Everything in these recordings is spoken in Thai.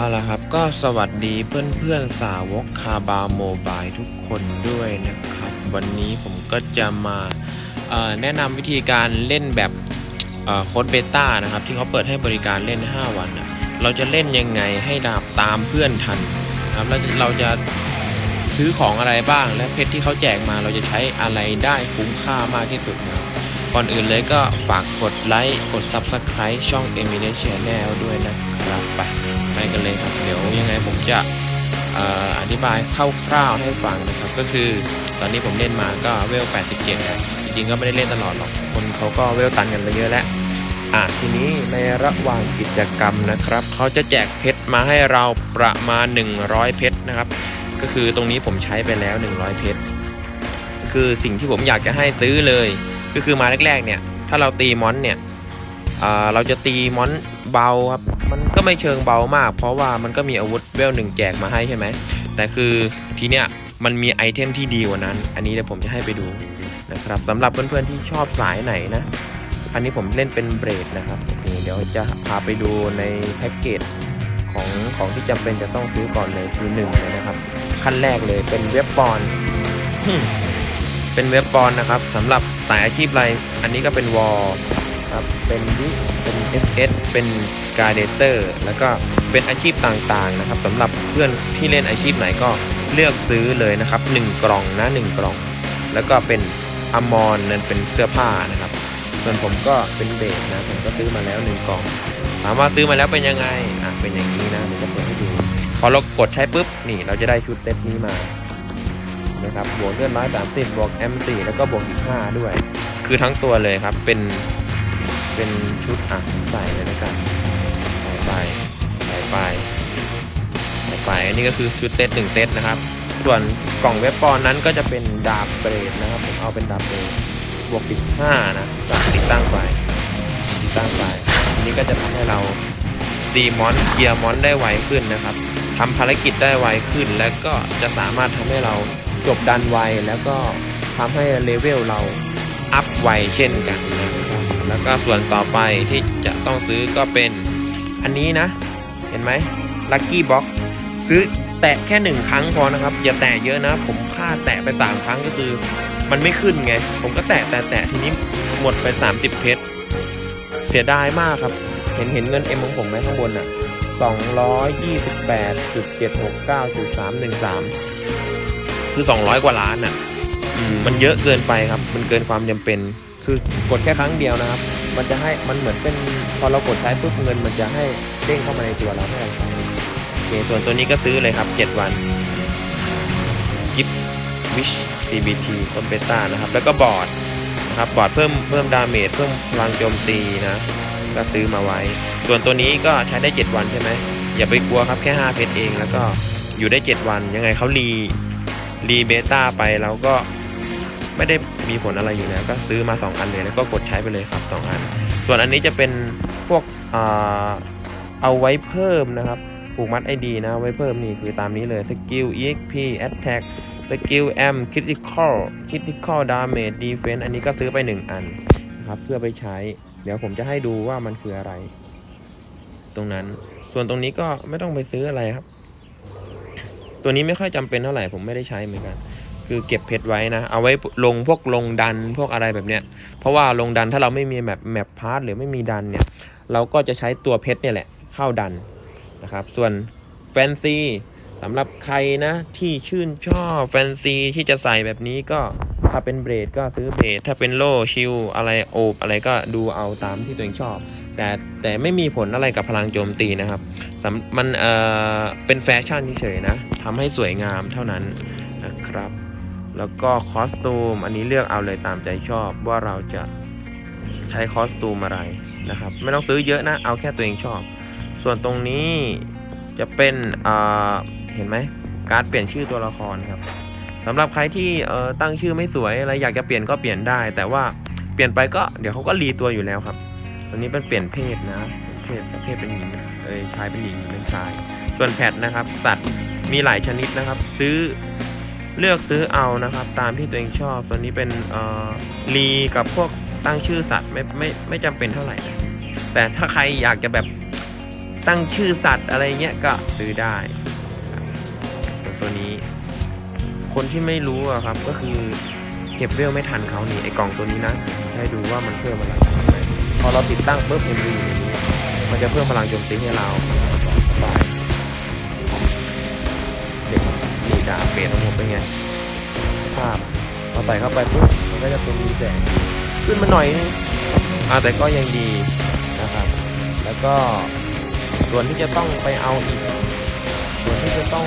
เอาละครับก็สวัสดีเพื่อนๆสาวกคาบาโมบายทุกคนด้วยนะครับ วันนี้ผมก็จะมาแนะนำวิธีการเล่นแบบโค้ดเบต้านะครับ ที่เขาเปิดให้บริการเล่น 5 วันนะเราจะเล่นยังไงให้ดาบตามเพื่อนทันนะครับแล้วเราจะซื้อของอะไรบ้าง และเพชรที่เขาแจกมาเราจะใช้อะไรได้คุ้มค่ามากที่สุดนะครับก่อนอื่นเลยก็ฝากกดไลค์กด Subscribe ช่อง e m i n e Channel ด้วยนะครับไป ไปกันเลยครับ เดี๋ยวยังไงผมจะออธิบายคร่าวๆให้ฟังนะครับ ก็คือตอนนี้ผมเล่นมาก็เวล 87แล้วจริงๆก็ไม่ได้เล่นตลอดหรอกคนเขาก็เวลตันกันไปเยอะแล้วอะทีนี้ในระหว่างกิจกรรมนะครับเขาจะแจกเพชรมาให้เราประมาณ 100 เพชรนะครับ ก็คือตรงนี้ผมใช้ไปแล้ว 100 เพชรคือสิ่งที่ผมอยากจะให้ซื้อเลย ก็คือมาแรกๆเนี่ย ถ้าเราตีมอนเนี่ย เราจะตีมอนเบาครับ มันก็ไม่เชิงเบามาก เพราะว่ามันก็มีอาวุธเวลหนึ่งแจกมาให้ใช่ไหม แต่คือทีเนี้ยมันมีไอเทมที่ดีกว่านั้น อันนี้เดี๋ยวผมจะให้ไปดูนะครับสำหรับเพื่อนๆที่ชอบสายไหนนะ อันนี้ผมเล่นเป็นเบรดนะครับเดี๋ยวจะพาไปดูในแพ็กเกจของของที่จำเป็นจะต้องซื้อก่อนเลยคือหนึ่งเลยนะครับ ขั้นแรกเลยเป็นเว็บบอลเป็นเว็บบอลนะครับสำหรับสายอาชีพอะไรอันนี้ก็เป็นวอล ครับ เป็นวิเป็น SS เป็นการเดเตอร์แล้วก็เป็นอาชีพต่างๆนะครับสำหรับเพื่อนที่เล่นอาชีพไหนก็เลือกซื้อเลยนะครับ 1 กล่องนะ 1 กล่อง แล้วก็เป็นอมอนนั่นเป็นเสื้อผ้านะครับ ส่วนผมก็เป็นเบสนะ ผมก็ซื้อมาแล้ว 1 กล่อง ถามว่าซื้อมาแล้วเป็นยังไง อะ เป็นอย่างนี้นะเดี๋ยวจะเปิดให้ดู พอเรากดใช้ปุ๊บ นี่เราจะได้ชุดเซตนี้มา นะครับ บวกเลือดร้อยสามสิบบวก M4 แล้วก็บวกอีกห้าด้วย คือทั้งตัวเลยครับ เป็น เป็นชุดอะใส่เลยนะกันใส่ไปใส่ไปใส่ไปอันนี้ก็คือชุดเซตหนึ่งเซตนะครับ ส่วนกล่องเว็บปอนนั้นก็จะเป็นดาบเบรดนะครับผมเอาเป็นดาบเบรดบวกติดห้านะก็ติดตั้งไปติดตั้งไปอันนี้ก็จะทำให้เราตีมอนเคลียร์มอนได้ไวขึ้นนะครับทำภารกิจได้ไวขึ้น แล้วก็จะสามารถทำให้เราจบดันไวแล้วก็ทำให้เลเวลเราอัพไวเช่นกันนะครับ แล้วก็ส่วนต่อไปที่จะต้องซื้อก็เป็นอันนี้นะ เห็นไหมลัคกี้บ็อกซื้อแตะแค่หนึ่งครั้งพอนะครับ อย่าแตะเยอะนะ ผมค่าแตะไปสามครั้งก็คือ มันไม่ขึ้นไง ผมก็แตะแตะแตะทีนี้หมดไป 30 เพชรเสียดายมากครับ เห็นเห็นเงินเอ็มของผมไหมข้างบนอะ228.769.313 คือ 200 กว่าล้านอะมมันเยอะเกินไปครับ มันเกินความจำเป็น คือกดแค่ครั้งเดียวนะครับ มันจะให้มันเหมือนเป็นพอเรากดใช้ปุ๊บเงิน มันจะให้เด้งเข้ามาในตัวเราให้เราใช้โอเคส่วนตัวนี้ก็ซื้อเลยครับ 7 วันกิฟวิช CBT คอมเบต้านะครับ แล้วก็บอร์ดนะครับบอร์ดเพิ่มเพิ่มดาเมจเพิ่มพลังโจมตีนะก็ซื้อมาไว้ ส่วนตัวนี้ก็ใช้ได้ 7 วันใช่ไหมอย่าไปกลัวครับแค่ 5 เพชรเอง แล้วก็อยู่ได้ 7 วันยังไงเขารีรีเบต้าไปแล้วก็ไม่ได้ มีผลอะไรอยู่แล้วก็ซื้อมา 2 อันเลยแล้วก็กดใช้ไปเลยครับ 2 อัน ส่วนอันนี้จะเป็นพวกเอาไว้เพิ่มนะครับผูกมัดไอดีนะไว้เพิ่มนี่คือตามนี้เลยสกิล exp attack สกิล m critical critical damage defense อันนี้ก็ซื้อไป 1 อันนะครับเพื่อไปใช้ เดี๋ยวผมจะให้ดูว่ามันคืออะไร ตรงนั้น ส่วนตรงนี้ก็ไม่ต้องไปซื้ออะไรครับ ตัวนี้ไม่ค่อยจำเป็นเท่าไหร่ผมไม่ได้ใช้เหมือนกัน คือเก็บเพชรไว้นะ เอาไว้ลงพวกลงดันพวกอะไรแบบเนี้ย เพราะว่าลงดันถ้าเราไม่มีแมปแมปพาร์ทหรือไม่มีดันเนี่ย เราก็จะใช้ตัวเพชรเนี่ยแหละเข้าดันนะครับ ส่วนแฟนซีสำหรับใครนะที่ชื่นชอบแฟนซีที่จะใส่แบบนี้ก็ถ้าเป็นเบรดก็ซื้อเบรดถ้าเป็นโล่ชิลอะไรโอบอะไรก็ดูเอาตามที่ตัวเองชอบ แต่แต่ไม่มีผลอะไรกับพลังโจมตีนะครับมันเอ่อเป็นแฟชั่นเฉยๆนะทำให้สวยงามเท่านั้น แล้วก็คอสตูมอันนี้เลือกเอาเลยตามใจชอบว่าเราจะใช้คอสตูมอะไรนะครับ ไม่ต้องซื้อเยอะนะ เอาแค่ตัวเองชอบ ส่วนตรงนี้จะเป็นเห็นไหมการเปลี่ยนชื่อตัวละครครับสำหรับใครที่ตั้งชื่อไม่สวยอะไรอยากจะเปลี่ยนก็เปลี่ยนได้ แต่ว่าเปลี่ยนไปก็เดี๋ยวเขาก็รีตัวอยู่แล้วครับตัวนี้เป็นเปลี่ยนเพศนะเพศเพศเป็นหญิงเอ้ยชายเป็นหญิงเป็นชาย ส่วนแพทนะครับสัตว์มีหลายชนิดนะครับ ซื้อ เลือกซื้อเอานะครับ ตามที่ตัวเองชอบตัวนี้เป็นรีกับพวกตั้งชื่อสัตว์ไม่ไม่ไม่จำเป็นเท่าไหร่นะแต่ถ้าใครอยากจะแบบตั้งชื่อสัตว์อะไรเงี้ยก็ซื้อได้ตัวนี้ คนที่ไม่รู้อะครับก็คือเก็บเวลไม่ทันเขานี่ไอกล่องตัวนี้นะให้ดูว่ามันเพิ่มอะไรพอเราติดตั้งปุ๊บ MV อยู่ในนี้ มันจะเพิ่มพลังโจมตีให้เราสบาย กนี่ดาบเปลี่ยนทั้งหมดเป็นไงภาพพอใส่เข้าไปปุ๊บมันก็จะเป็นมีแสงขึ้นมาหน่อยนึงอ่าแต่ก็ยังดีนะครับ แล้วก็ส่วนที่จะต้องไปเอาอีก ส่วนที่จะต้อง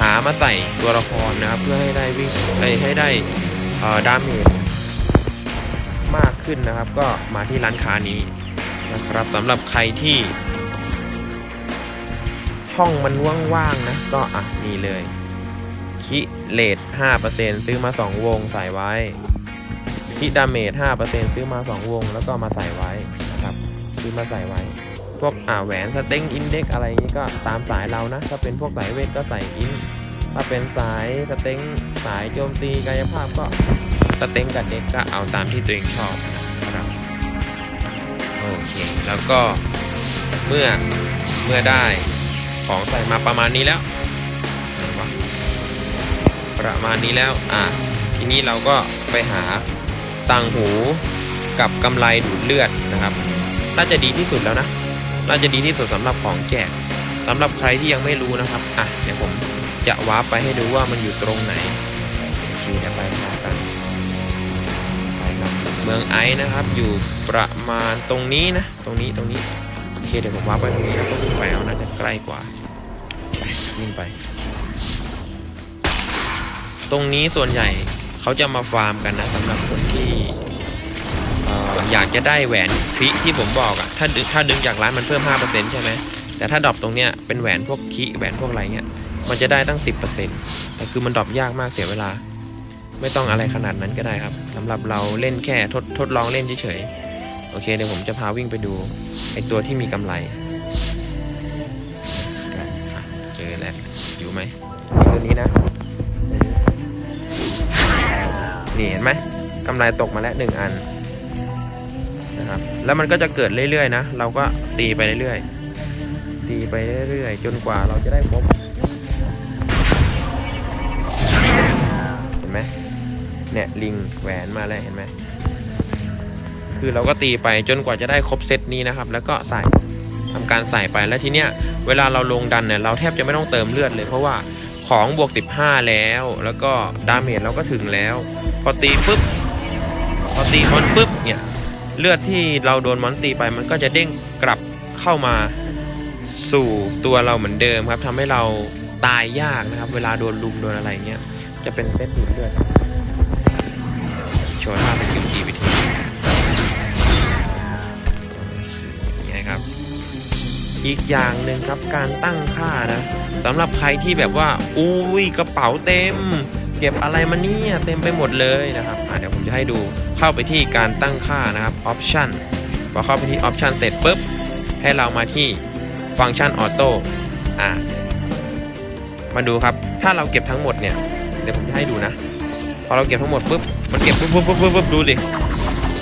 หามาใส่ตัวละครนะครับ เพื่อให้ได้วิ่งให้ให้ได้เอ่อดาเมจมากขึ้นนะครับ ก็มาที่ร้านค้านี้นะครับสำหรับใครที่ ช่องมันว่างๆนะ ก็อะนี่เลยคิเลท5%ซื้อมา 2 วงใส่ไว้คิดาเมจ5%ซื้อมา 2 วง แล้วก็มาใส่ไว้นะครับ ซื้อมาใส่ไว้ พวกอ่าแหวนสเต็งอินเด็กอะไรอย่างนี้ก็ตามสายเรานะ ถ้าเป็นพวกสายเวทก็ใส่อิน ถ้าเป็นสายสเต็งสายโจมตีกายภาพก็สเต็งกับเด็กก็เอาตามที่ตัวเองชอบนะครับโอเค แล้วก็เมื่อเมื่อได้ ของใส่มาประมาณนี้แล้วประมาณนี้แล้ว อะ ทีนี้เราก็ไปหาต่างหูกับกำไลดูดเลือดนะครับ น่าจะดีที่สุดแล้วนะ น่าจะดีที่สุดสำหรับของแจกสำหรับใครที่ยังไม่รู้นะครับ อะ เดี๋ยวผมจะวาร์ปไปให้ดูว่ามันอยู่ตรงไหนโอเคเดี๋ยวไปหากันไปครับเมืองไอซ์นะครับ อยู่ประมาณตรงนี้นะ ตรงนี้ ตรงนี้ โอเค เดี๋ยวผมวาร์ปไปตรงนี้แล้วก็วิ่งไปเอาน่าจะใกล้กว่า วิ่งไป ตรงนี้ส่วนใหญ่เขาจะมาฟาร์มกันนะสำหรับคนที่เอ่ออยากจะได้แหวนคลิที่ผมบอกอะถ้าดึงถ้าดึงจากร้านมันเพิ่ม 5%ใช่ไหมแต่ถ้าดรอปตรงเนี้ยเป็นแหวนพวกคิแหวนพวกอะไรเงี้ยมันจะได้ตั้ง 10%แต่คือมันดรอปยากมากเสียเวลา ไม่ต้องอะไรขนาดนั้นก็ได้ครับสำหรับเราเล่นแค่ทดทดลองเล่นเฉยๆโอเคเดี๋ยวผมจะพาวิ่งไปดูไอตัวที่มีกำไร อยู่ไหมตัวนี้นะ นี่เห็นไหมกำไรตกมาแล้วหนึ่งอันนะครับแล้วมันก็จะเกิดเรื่อยๆนะ เราก็ตีไปเรื่อยๆ ตีไปเรื่อยๆ จนกว่าเราจะได้ครบเห็นไหมเนี่ยลิงแหวนมาแล้วเห็นไหมคือเราก็ตีไปจนกว่าจะได้ครบเซตนี้นะครับ แล้วก็ใส่ ทำการใส่ไปแล้วทีเนี้ยเวลาเราลงดันเนี่ยเราแทบจะไม่ต้องเติมเลือดเลยเพราะว่าของบวก 15 แล้ว แล้วก็ดาเมจเราก็ถึงแล้ว พอตีปุ๊บพอตีมอนปุ๊บเนี่ยเลือดที่เราโดนมอนตีไปมันก็จะเด้งกลับเข้ามาสู่ตัวเราเหมือนเดิมครับทำให้เราตายยากนะครับ เวลาโดนลุมโดนอะไรเงี้ยจะเป็นเส้นดูดเลือดโชว์ท่าสกิลจีวิธีนี่ครับ อีกอย่างหนึ่งครับการตั้งค่านะสำหรับใครที่แบบว่า อุ้ยกระเป๋าเต็ม เก็บอะไรมาเนี่ยเต็มไปหมดเลยนะครับเดี๋ยวผมจะให้ดูเข้าไปที่การตั้งค่านะครับ option พอเข้าไปที่ option เสร็จปุ๊บ ให้เรามาที่ฟังก์ชันออโต้อะมาดูครับ ถ้าเราเก็บทั้งหมดเนี่ย เดี๋ยวผมจะให้ดูนะ พอเราเก็บทั้งหมดปุ๊บ มันเก็บปุ๊บปุ๊บปุ๊บปุ๊บปุ๊บดูดิ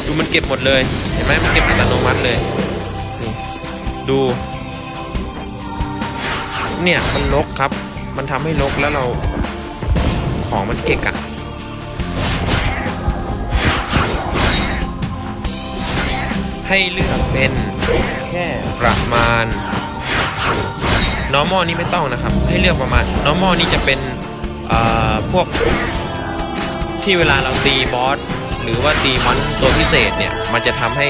ดูมันเก็บหมดเลย เห็นไหมมันเก็บอัตโนมัติเลย นี่ ดู เนี่ยมันลกครับ มันทำให้ลกแล้วเราของมันเกะกะให้เลือกเป็นแค่ประมาณ normal นี่ไม่ต้องนะครับ ให้เลือกประมาณ normal นี่จะเป็นอ่อพวกที่เวลาเราตีบอสหรือว่าตีมอนตัวพิเศษเนี่ย มันจะทำให้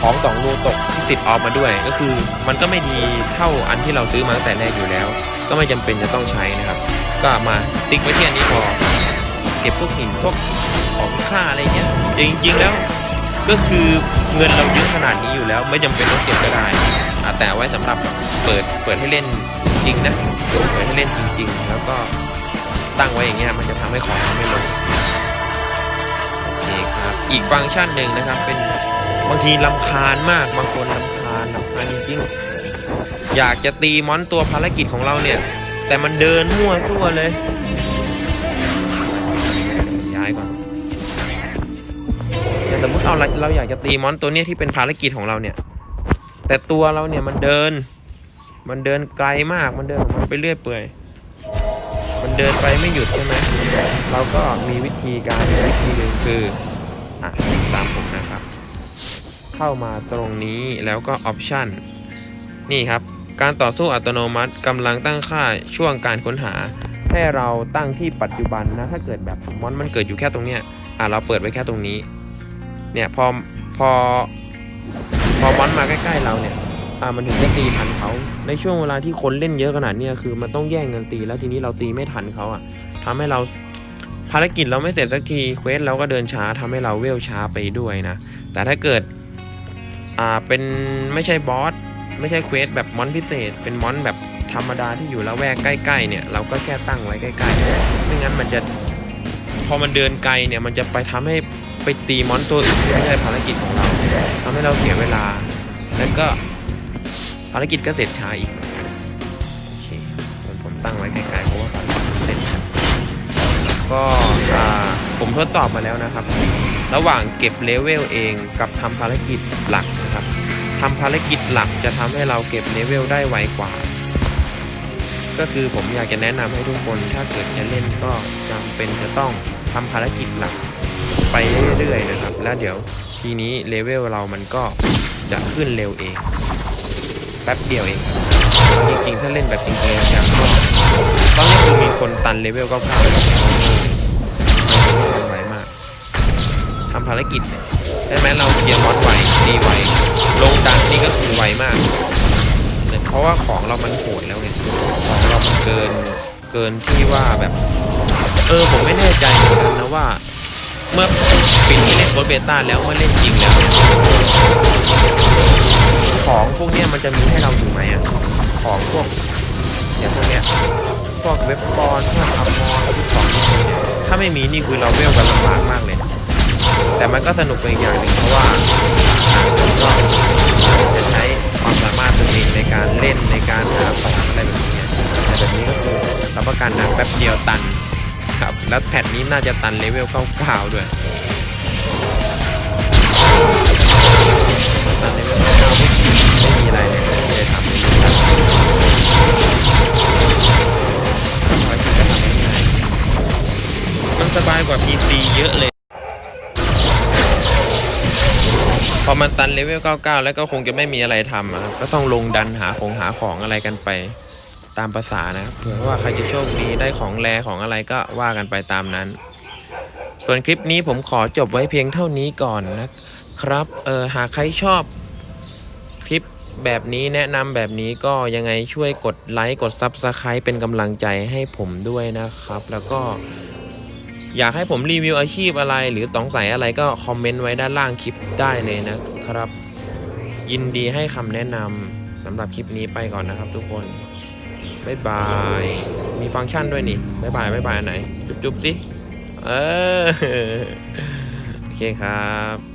ของสองรูตก ติดออฟมาด้วย ก็คือมันก็ไม่ดีเท่าอันที่เราซื้อมาตั้งแต่แรกอยู่แล้ว ก็ไม่จำเป็นจะต้องใช้นะครับ ก็มาติ๊กไว้ที่อันนี้พอ เก็บพวกหินพวกของค่าอะไรเงี้ยจริงๆแล้วก็คือเงินเราเยอะขนาดนี้อยู่แล้ว ไม่จำเป็นต้องเก็บก็ได้อะแต่ไว้สำหรับเปิดเปิดให้เล่นจริงนะเปิดให้เล่นจริง ๆ แล้วก็ตั้งไว้อย่างเงี้ยมันจะทำให้ของไม่ลงโอเคครับอีกฟังก์ชันหนึ่งนะครับเป็น บางทีลำคาญมากบางคนลำคาญลำคาญจริงๆอยากจะตีมอนตัวภารกิจของเราเนี่ย แต่มันเดินมั่วตัวเลย ย้ายก่อนแต่สมมติเอาเราอยากจะตีมอนตัวเนี้ยที่เป็นภารกิจของเราเนี่ย แต่ตัวเราเนี่ยมันเดิน มันเดินไกลมากมันเดินของมันไปเรื่อยเปื่อยมันเดินไปไม่หยุดใช่ไหมเราก็มีวิธีการวิธีหนึ่งคืออะตามผมนะ เข้ามาตรงนี้แล้วก็ออปชันนี่ครับ การต่อสู้อัตโนมัติกำลังตั้งค่าช่วงการค้นหา ให้เราตั้งที่ปัจจุบันนะ ถ้าเกิดแบบมอนมันเกิดอยู่แค่ตรงเนี้ยอะเราเปิดไว้แค่ตรงนี้ เนี่ยพอพอพอมอนมาใกล้ๆเราเนี่ยอ่ามันถึงจะตีทันเขาในช่วงเวลาที่คนเล่นเยอะขนาดเนี้ยคือมันต้องแย่งกันตี แล้วทีนี้เราตีไม่ทันเขาอะทำให้เราภารกิจเราไม่เสร็จสักทีเควสเราก็เดินช้าทำให้เราเวลช้าไปด้วยนะ แต่ถ้าเกิด อ่าเป็นไม่ใช่บอสไม่ใช่เควสแบบมอนพิเศษ เป็นมอนแบบธรรมดาที่อยู่ละแวกใกล้ๆ เนี่ย เราก็แค่ตั้งไว้ใกล้ๆไม่งั้นมันจะพอมันเดินไกลเนี่ยมันจะไปทำให้ไปตีมอนตัวอื่นที่ไม่ใช่ภารกิจของเราทำให้เราเสียเวลา แล้วก็ภารกิจก็เสร็จช้าอีกโอเคผมผมตั้งไว้ไกลๆเพราะว่าภารกิจมันเสร็จก็อ่าผมทดสอบมาแล้วนะครับ ระหว่างเก็บเลเวลเองกับทำภารกิจหลัก ทำภารกิจหลักจะทำให้เราเก็บเลเวลได้ไวกว่า ก็คือผมอยากจะแนะนำให้ทุกคนถ้าเกิดจะเล่นก็จำเป็นจะต้องทำภารกิจหลักไปเรื่อยๆนะครับ แล้วเดี๋ยวทีนี้เลเวลเรามันก็จะขึ้นเร็วเอง แป๊บเดียวเองจริงๆถ้าเล่นแบบจริงๆจังก็ตอนนี้คือมีคนตันเลเวลก้าๆแล้วมันไวมากทำภารกิจเนี่ย ใช่ไหมเราเคลียร์มอสไวตีไวลงดันนี่ก็คือไวมากเพราะว่าของเรามันโหดแล้วไงของเรามันเกินเกินที่ว่าแบบ เออผมไม่แน่ใจเหมือนกันนะว่า เมื่อปิดที่เล่นโคดเบต้าแล้วเมื่อเล่นจริงแล้วของพวกเนี้ยมันจะมีให้เราอยู่ไหมอะของพวกอย่างพวกเนี้ยพวกเว็บบอลพวกอัพมอนพวกของพวกนี้เนี่ยถ้าไม่มีนี่คือเราเวลกันลำบากมากเลย แต่มันก็สนุกไปอีกอย่างหนึ่งเพราะว่าก็จะใช้ความสามารถตัวเองในการเล่นในการหาของอะไรแบบนี้แต่แบบนี้ก็คือรับประกันนะแป๊บเดียวตันครับแล้วแพทนี้น่าจะตันเลเวล99ด้วยตันเลเวล99ไม่จริงไม่มีอะไรเลยไม่ได้ทำเลยภารกิจก็ทำง่ายๆมันสบายกว่า PC เยอะเลย พอมันตันเลเวล 99 แล้วก็คงจะไม่มีอะไรทำอะครับก็ต้องลงดันหาของหาของอะไรกันไป ตามภาษานะครับเผื่อว่าใครจะโชคดีได้ของแรของอะไรก็ว่ากันไปตามนั้น ส่วนคลิปนี้ผมขอจบไว้เพียงเท่านี้ก่อนนะครับเออหากใครชอบคลิปแบบนี้แนะนำแบบนี้ก็ยังไงช่วยกดไลค์กด Subscribe เป็นกำลังใจให้ผมด้วยนะครับ แล้วก็ อยากให้ผมรีวิวอาชีพอะไร หรือต้องใส่อะไรก็คอมเมนต์ไว้ด้านล่างคลิปได้เลยนะครับ ยินดีให้คำแนะนำสำหรับคลิปนี้ไปก่อนนะครับ ทุกคนบ๊ายบาย มีฟังก์ชันด้วยนี่บ๊ายบายบ๊ายบายอันไหนจุ๊บสิ เออ โอเคครับ